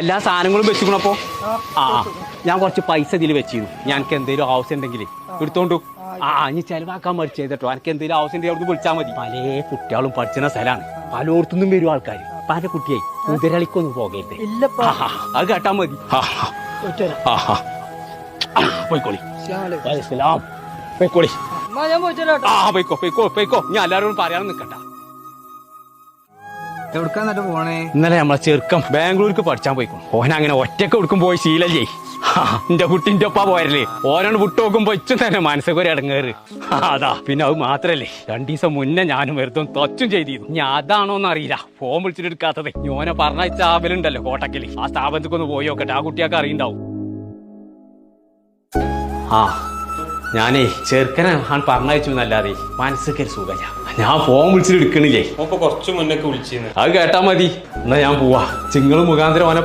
എല്ലാ സാധനങ്ങളും വെച്ചിക്കണപ്പോ ആ ആ. ഞാൻ കുറച്ച് പൈസ ഇതിൽ വെച്ചിരുന്നു. ഞാൻ എനിക്ക് എന്തെങ്കിലും ആവശ്യം ഉണ്ടെങ്കിൽ എടുത്തോണ്ടു. ആ ഇനി ചെലവാക്കാൻ മടിച്ചു ചെയ്തിട്ടോ. എനിക്ക് എന്തെങ്കിലും ആവശ്യം ഉണ്ടെങ്കിൽ അവിടുന്ന് വിളിച്ചാൽ മതി. പല കുട്ടികളും പഠിച്ചുന്ന സ്ഥലമാണ് പലയിടത്തുനിന്നും വരും ആൾക്കാർ പല കുട്ടിയായി. കുതിരളിക്കൊന്നും പോകരുത്. അത് കേട്ടാ മതി. പോയിക്കോളി. പോയിക്കോളി. ആ പോയിക്കോ പോയിക്കോ പോയിക്കോ. ഞാൻ എല്ലാവരോടും പറയാനും നിൽക്കണ്ട എവിടുക്കാ എന്നിട്ട് പോണേ? ഇന്നലെ നമ്മളെ ചെറുക്കം ബാംഗ്ലൂർക്ക് പഠിച്ചാൻ പോയിക്കും ഓൻ അങ്ങനെ ഒറ്റയ്ക്ക് കൊടുക്കും പോയി ശീലല്ലേ എന്റെ കുട്ടിന്റെ ഒപ്പ പോയല്ലേ. ഓരോട് വിട്ടു നോക്കുമ്പോ ഇച്ചും തന്നെ മനസ്സൊക്കെ ഒരു ഇടങ്ങേറ് അതാ. പിന്നെ അത് മാത്രല്ലേ. രണ്ടു ദിവസം മുന്നേ ഞാനും വെറുതെ തൊച്ചും ചെയ്തിരുന്നു. ഇനി അതാണോന്ന് അറിയില്ല ഫോൺ വിളിച്ചിട്ട് എടുക്കാത്തത്. ഓനെ പറഞ്ഞ സ്ഥാപനുണ്ടല്ലോ കോട്ടക്കൽ. ആ സ്ഥാപനത്തിൽ ഒന്ന് പോയി നോക്കട്ടെ. ആ കുട്ടിയൊക്കെ അറിയണ്ടാവും. ആ ഞാനേ ചെറുക്കനെ ഞാൻ പറഞ്ഞയച്ചു എന്നല്ലാതെ മനസ്സൊക്കെ ഒരു സുഖമില്ല. ഞാൻ ഫോൺ വിളിച്ചിട്ട് എടുക്കണില്ലേ? അപ്പൊ കുറച്ചു മുന്നൊക്കെ വിളിച്ചിരുന്നു. അത് കേട്ടാ മതി. എന്നാ ഞാൻ പോവാ. ചിങ്ങൾ മുഖാന്തരം ഓനെ